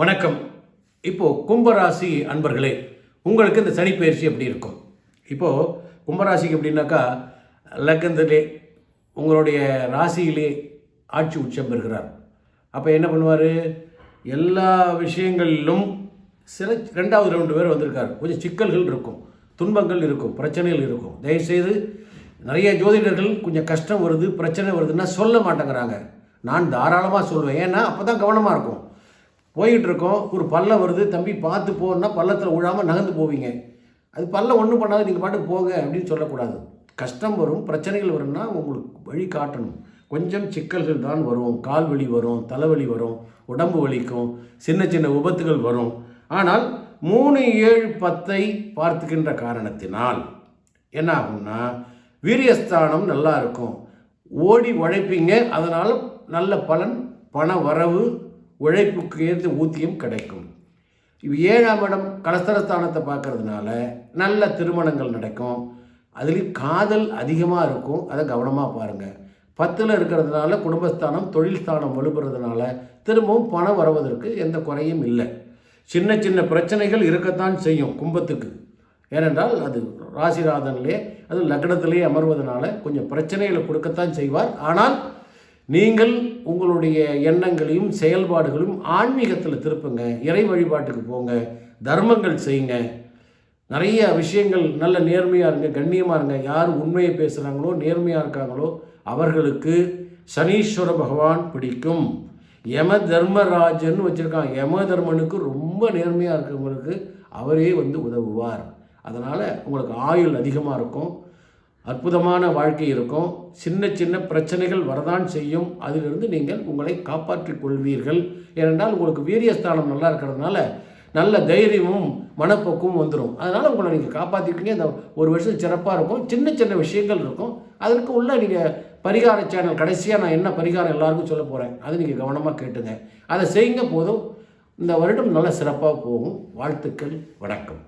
வணக்கம். இப்போது கும்பராசி அன்பர்களே உங்களுக்கு இந்த சனிப்பயிற்சி எப்படி இருக்கும்? இப்போது கும்பராசிக்கு எப்படின்னாக்கா லக்கந்திலே உங்களுடைய ராசியிலே ஆட்சி உச்சம் பெறுகிறார். அப்போ என்ன பண்ணுவார்? எல்லா விஷயங்களிலும் சில ரெண்டாவது ரெண்டு பேர் வந்திருக்கார். கொஞ்சம் சிக்கல்கள் இருக்கும் துன்பங்கள் இருக்கும் பிரச்சனைகள் இருக்கும். தயவுசெய்து நிறைய ஜோதிடர்கள் கொஞ்சம் கஷ்டம் வருது பிரச்சனை வருதுன்னா சொல்ல மாட்டேங்கிறாங்க. நான் தாராளமாக சொல்லுவேன் ஏன்னா அப்போ தான் கவனமாக இருக்கும். போய்கிட்டு இருக்கோம் ஒரு பள்ளம் வருது தம்பி பார்த்து போகணுன்னா பள்ளத்தில் விழாமல் நகர்ந்து போவீங்க. அது பள்ளம் ஒன்றும் பண்ணாது நீங்கள் பாட்டுக்கு போங்க அப்படின்னு சொல்லக்கூடாது. கஷ்டம் வரும் பிரச்சனைகள் வரும்னா உங்களுக்கு வழி காட்டணும். கொஞ்சம் சிக்கல்கள் தான் வரும் கால் வலி வரும் தலைவலி வரும் உடம்பு வலிக்கும் சின்ன சின்ன விபத்துகள் வரும். ஆனால் மூணு ஏழு பத்தை பார்த்துக்கின்ற காரணத்தினால் என்ன ஆகும்னா வீரியஸ்தானம் நல்லா இருக்கும். ஓடி உழைப்பீங்க அதனால் நல்ல பலன் பண வரவு உழைப்புக்கு ஏற்ற ஊதியம் கிடைக்கும். இப்போ ஏழாம் இடம் கலஸ்தரஸ்தானத்தை பார்க்கறதுனால நல்ல திருமணங்கள் நடக்கும். அதுலேயும் காதல் அதிகமாக இருக்கும். அதை கவனமாக பாருங்கள் பத்தில் இருக்கிறதுனால குடும்பஸ்தானம் தொழில் ஸ்தானம் வலுப்புறதுனால திரும்பவும் பணம் வருவதற்கு எந்த குறையும் இல்லை. சின்ன சின்ன பிரச்சனைகள் இருக்கத்தான் செய்யும் கும்பத்துக்கு. ஏனென்றால் அது ராசிநாதன்லே அது லக்னத்திலே அமர்வதனால கொஞ்சம் பிரச்சனைகளை கொடுக்கத்தான் செய்வார். ஆனால் நீங்கள் உங்களுடைய எண்ணங்களையும் செயல்பாடுகளையும் ஆன்மீகத்தில் திருப்புங்க இறை வழிபாட்டுக்கு போங்க தர்மங்கள் செய்யுங்க. நிறைய விஷயங்கள் நல்ல நேர்மையாக இருங்க கண்ணியமாக இருங்க. யார் உண்மையை பேசுகிறாங்களோ நேர்மையாக இருக்காங்களோ அவர்களுக்கு சனீஸ்வர பகவான் பிடிக்கும். யம தர்மராஜன் வச்சுருக்கான். யம தர்மனுக்கு ரொம்ப நேர்மையாக இருக்கிறவங்களுக்கு அவரே வந்து உதவுவார். அதனால் உங்களுக்கு ஆயுள் அதிகமாக இருக்கும். அற்புதமான வாழ்க்கை இருக்கும். சின்ன சின்ன பிரச்சனைகள் வரதான் செய்யும். அதிலிருந்து நீங்கள் உங்களை காப்பாற்றிக் கொள்வீர்கள். ஏனென்றால் உங்களுக்கு வீரியஸ்தானம் நல்லா இருக்கிறதுனால நல்ல தைரியமும் மனப்போக்கும் வந்துடும் அதனால் உங்களை நீங்கள் காப்பாற்றிப்பீங்க இந்த ஒரு வருஷம் சிறப்பாக இருக்கும். சின்ன சின்ன விஷயங்கள் இருக்கும். அதற்கு உள்ள நீங்கள் பரிகார சேனல் கடைசியாக நான் என்ன பரிகாரம் எல்லாருக்கும் சொல்ல போகிறேன் அதை நீங்கள் கவனமாக கேட்டுங்க. அதை செய்யுங்க போதும். இந்த வருடம் நல்ல சிறப்பாக போகும். வாழ்த்துக்கள் வணக்கம்.